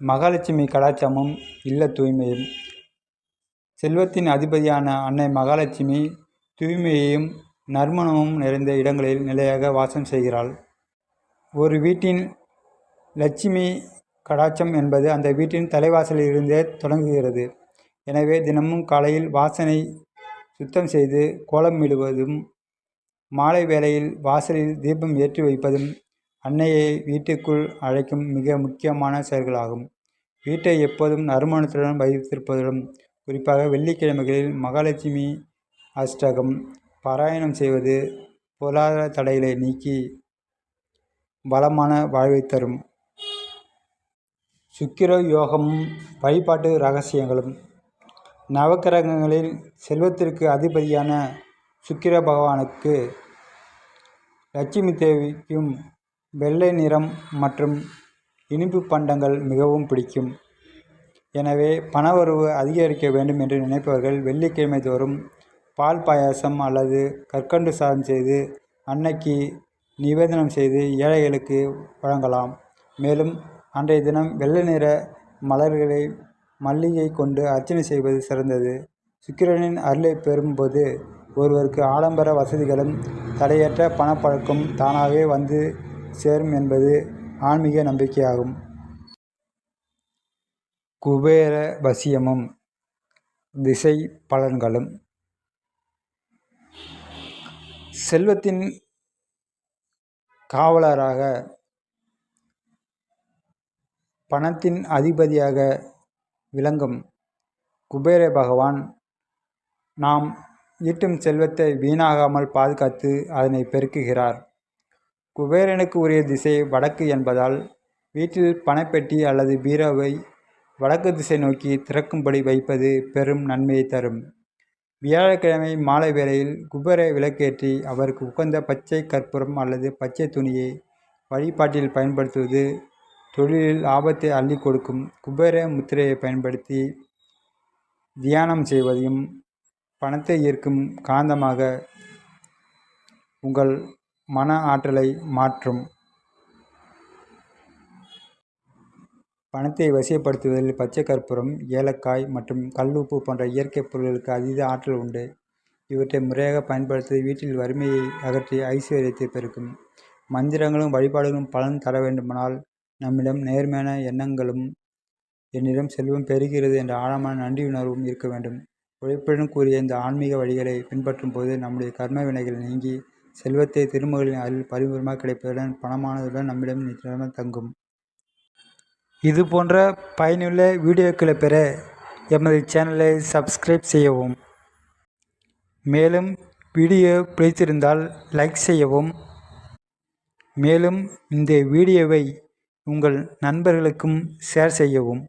மகாலட்சுமி கடாட்சமும் இல்ல தூய்மையும். செல்வத்தின் அதிபதியான அன்னை மகாலட்சுமி தூய்மையையும் நறுமணமும் நிறைந்த இடங்களில் நிலையாக வாசம் செய்கிறாள். ஒரு வீட்டின் லட்சுமி கடாட்சம் என்பது அந்த வீட்டின் தலைவாசலில் இருந்தே தொடங்குகிறது. எனவே தினமும் காலையில் வாசனை சுத்தம் செய்து கோலமிடுவதும் மாலை வேளையில் வாசலில் தீபம் ஏற்றி வைப்பதும் அன்னையை வீட்டுக்குள் அழைக்கும் மிக முக்கியமான செயல்களாகும். வீட்டை எப்போதும் நறுமணத்துடன் வைத்திருப்பதுடன் குறிப்பாக வெள்ளிக்கிழமைகளில் மகாலட்சுமி அஷ்டகம் பாராயணம் செய்வது பொருளாதார தடைகளை நீக்கி பலமான வாழ்வை தரும். சுக்கிர யோகமும் வழிபாட்டு ரகசியங்களும். நவக்கிரகங்களில் செல்வத்திற்கு அதிபதியான சுக்கிர பகவானுக்கு லட்சுமி தேவிக்கும் வெள்ளை நிறம் மற்றும் இனிப்பு பண்டங்கள் மிகவும் பிடிக்கும். எனவே பணவரவு அதிகரிக்க வேண்டும் என்று நினைப்பவர்கள் வெள்ளிக்கிழமை தோறும் பால் பாயாசம் அல்லது கற்கண்டு சாதம் செய்து அன்னைக்கு நிவேதனம் செய்து ஏழைகளுக்கு வழங்கலாம். மேலும் அன்றைய தினம் வெள்ளை நிற மலர்களை மல்லிகை கொண்டு அர்ச்சனை செய்வது சிறந்தது. சுக்கிரனின் அருளை பெறும்போது ஒருவருக்கு ஆடம்பர வசதிகளும் தடையற்ற பணப்பழக்கம் தானாகவே வந்து சேரும் என்பது ஆன்மீக நம்பிக்கையாகும். குபேர வசியமும் திசை பலன்களும். செல்வத்தின் காவலராக பணத்தின் அதிபதியாக விளங்கும் குபேர பகவான் நாம் ஈட்டும் செல்வத்தை வீணாகாமல் பாதுகாத்து அதனை பெருக்குகிறார். குபேரனுக்கு உரிய திசை வடக்கு என்பதால் வீட்டில் பணப்பெட்டி அல்லது பீரோவை வடக்கு திசை நோக்கி திறக்கும்படி வைப்பது பெரும் நன்மையை தரும். வியாழக்கிழமை மாலை வேளையில் குபேர விளக்கேற்றி அவருக்கு உகந்த பச்சை கற்பூரம் அல்லது பச்சை துணியை வழிபாட்டில் பயன்படுத்துவது தொழிலில் ஆபத்தை அள்ளி கொடுக்கும் குபேர முத்திரையை பயன்படுத்தி தியானம் செய்வதையும் பணத்தை ஈர்க்கும் காந்தமாக உங்கள் மன ஆற்றலை மாற்றும். பணத்தை வசியப்படுத்துவதில் பச்சை கற்பூரம் ஏலக்காய் மற்றும் கல்லுப்பு போன்ற இயற்கை பொருட்களுக்கு அதீத ஆற்றல் உண்டு. இவற்றை முறையாக பயன்படுத்தி வீட்டில் வறுமையை அகற்றி ஐஸ்வர்யத்தை பெருக்கும். மந்திரங்களும் வழிபாடுகளும் பலன் தர வேண்டுமானால் நம்மிடம் நேர்மையான எண்ணங்களும் என்னிடம் செல்வம் பெருகிறது என்ற ஆழமான நன்றியுணர்வும் இருக்க வேண்டும். உழைப்புடன் கூறிய இந்த ஆன்மீக வழிகளை பின்பற்றும் போது நம்முடைய கர்ம வினைகள் நீங்கி செல்வத்தை திருமகளின் அருள் பரிபூர்ணமாக கிடைப்பதுடன் பணமானதுடன் நம்மிடம் நிச்சயமாக தங்கும். இது போன்ற பயனுள்ள வீடியோக்களை பெற எமது சேனலை சப்ஸ்கிரைப் செய்யவும். மேலும் வீடியோ பிடித்திருந்தால் லைக் செய்யவும். மேலும் இந்த வீடியோவை உங்கள் நண்பர்களுக்கும் ஷேர் செய்யவும்.